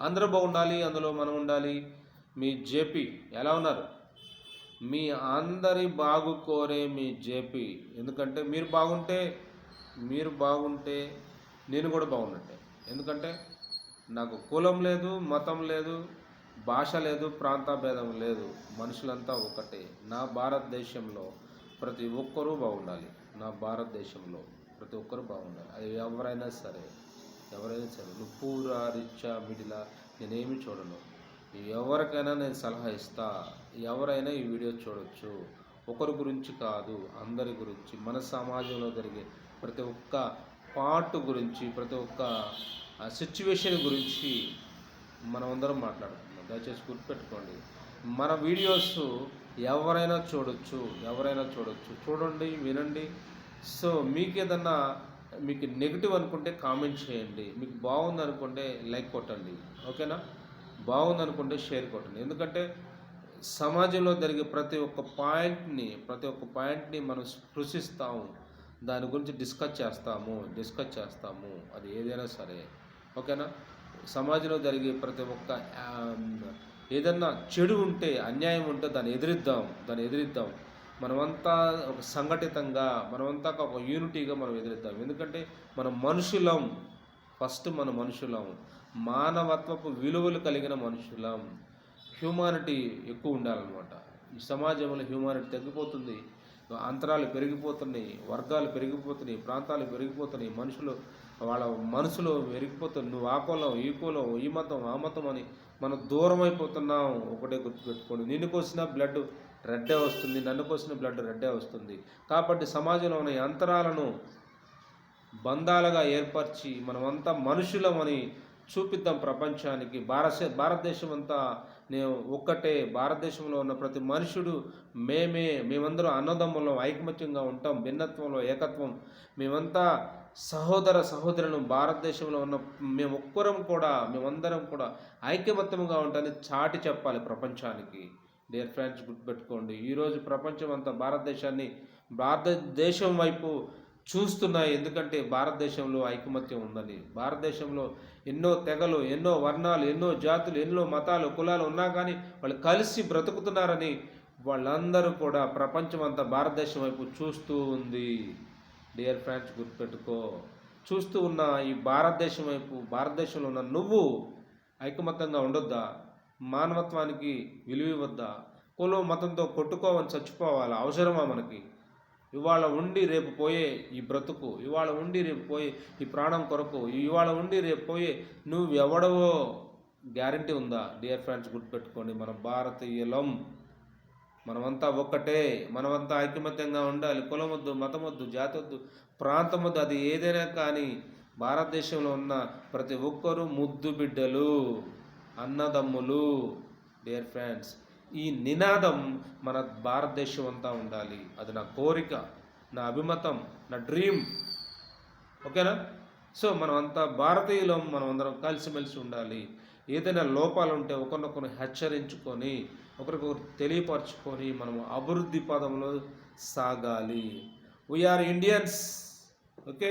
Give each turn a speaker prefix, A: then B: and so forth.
A: అందరూ బాగుండాలి అందులో మనం ఉండాలి. మీ జేపీ ఎలా ఉన్నారు? మీ అందరి బాగు కోరే మీ జేపీ. ఎందుకంటే మీరు బాగుంటే మీరు బాగుంటే నేను కూడా బాగున్నట్టే. ఎందుకంటే నాకు కులం లేదు మతం లేదు భాష లేదు ప్రాంత భేదం లేదు. మనుషులంతా ఒకటే. నా భారతదేశంలో ప్రతి ఒక్కరూ బాగుండాలి. నా భారతదేశంలో ప్రతి ఒక్కరూ బాగుండాలి. అది ఎవరైనా సరే. ఎవరైనా సరే నువ్వు రిచ్చా మిడిలా నేనేమి చూడను. ఎవరికైనా నేను సలహా ఇస్తా. ఎవరైనా ఈ వీడియో చూడొచ్చు. ఒకరి గురించి కాదు అందరి గురించి. మన సమాజంలో జరిగే ప్రతి ఒక్క పార్ట్ గురించి ప్రతి ఒక్క సిచ్యువేషన్ గురించి మనమందరం మాట్లాడుతున్నాం దయచేసి గుర్తుపెట్టుకోండి. మన వీడియోస్ ఎవరైనా చూడొచ్చు ఎవరైనా చూడొచ్చు. చూడండి వినండి. సో మీకు ఏదన్నా మీకు నెగిటివ్ అనుకుంటే కామెంట్ చేయండి. మీకు బాగుంది అనుకుంటే లైక్ కొట్టండి. ఓకేనా? బాగుంది అనుకుంటే షేర్ కొట్టండి. ఎందుకంటే సమాజంలో జరిగే ప్రతి ఒక్క పాయింట్ని ప్రతి ఒక్క పాయింట్ని మనం స్పృశిస్తాము. దాని గురించి డిస్కస్ చేస్తాము డిస్కస్ చేస్తాము. అది ఏదైనా సరే. ఓకేనా? సమాజంలో జరిగే ప్రతి ఒక్క ఏదన్నా చెడు ఉంటే అన్యాయం ఉంటే దాన్ని ఎదిరిద్దాం. దాన్ని ఎదిరిద్దాం. మనమంతా ఒక సంఘటితంగా మనమంతా ఒక యూనిటీగా మనం ఎదిరిద్దాం. ఎందుకంటే మనం మనుషులం. ఫస్ట్ మన మనుషులం. మానవత్వపు విలువలు కలిగిన మనుషులం. హ్యూమానిటీ ఎక్కువ ఉండాలన్నమాట. ఈ సమాజంలో హ్యూమానిటీ తగ్గిపోతుంది. అంతరాలు పెరిగిపోతున్నాయి. వర్గాలు పెరిగిపోతున్నాయి. ప్రాంతాలు పెరిగిపోతున్నాయి. మనుషులు వాళ్ళ మనసులో పెరిగిపోతుంది నువ్వు ఆ కులం ఈ కులం ఈ మతం ఆ మతం అని మనం దూరం అయిపోతున్నాం ఒకటే గుర్తుపెట్టుకోండి. నిన్ను కోసిన బ్లడ్ రెడ్డే వస్తుంది నన్ను కోసిన బ్లడ్ రెడ్డే వస్తుంది. కాబట్టి సమాజంలో ఉన్న అంతరాలను బంధాలుగా ఏర్పరిచి మనమంతా మనుషులమని చూపిద్దాం ప్రపంచానికి. భారత భారతదేశం అంతా నేను ఒక్కటే భారతదేశంలో ఉన్న ప్రతి మనుషుడు మేమే మేమందరం అన్నదమ్ములం ఐకమత్యంగా ఉంటాం భిన్నత్వంలో ఏకత్వం. మేమంతా సహోదర సహోదరులను భారతదేశంలో ఉన్న మేము ఒక్కరం కూడా మేమందరం కూడా ఐకమత్యంగా ఉంటామని చాటి చెప్పాలి ప్రపంచానికి. డియర్ ఫ్రెండ్స్ గుర్తుపెట్టుకోండి. ఈరోజు ప్రపంచం అంతా భారతదేశాన్ని భారతదేశం వైపు చూస్తున్నాయి. ఎందుకంటే భారతదేశంలో ఐకమత్యం ఉందని. భారతదేశంలో ఎన్నో తెగలు ఎన్నో వర్ణాలు ఎన్నో జాతులు ఎన్నో మతాలు కులాలు ఉన్నా కానీ వాళ్ళు కలిసి బ్రతుకుతున్నారని వాళ్ళందరూ కూడా ప్రపంచం అంతా భారతదేశం వైపు చూస్తూ ఉంది. డియర్ ఫ్రెండ్స్ గుర్తుపెట్టుకో. చూస్తూ ఉన్న ఈ భారతదేశం వైపు భారతదేశంలో ఉన్న నువ్వు ఐకమత్యంగా ఉండొద్దా? మానవత్వానికి విలువ ఇవ్వద్దా కులం మతంతో కొట్టుకోవని చచ్చిపోవాలి అవసరమా మనకి? ఇవాళ ఉండి రేపు పోయే ఈ బ్రతుకు ఇవాళ ఉండి రేపు పోయే ఈ ప్రాణం కొరకు ఇవాళ ఉండి రేపు పోయే నువ్వు ఎవడవో గ్యారంటీ ఉందా? డియర్ ఫ్రెండ్స్ గుర్తుపెట్టుకోండి మన భారతీయులం. మనమంతా ఒక్కటే మనమంతా ఐకమత్యంగా ఉండాలి. కులం వద్దు మతం వద్దు జాతి వద్దు ప్రాంతం వద్దు అది ఏదైనా కానీ భారతదేశంలో ఉన్న ప్రతి ఒక్కరూ ముద్దు బిడ్డలు. అన్నదమ్ములు డియర్ ఫ్రెండ్స్ ఈ నినాదం మన భారతదేశం అంతా ఉండాలి. అది నా కోరిక నా అభిమతం నా డ్రీమ్ ఓకేనా? సో మనం అంతా భారతీయులం మనం అందరం కలిసిమెలిసి ఉండాలి. ఏదైనా లోపాలు ఉంటే ఒకరినొకరు హెచ్చరించుకొని ఒకరికొకరు తెలియపరచుకొని మనం అభివృద్ధి పదంలో సాగాలి. We are Indians okay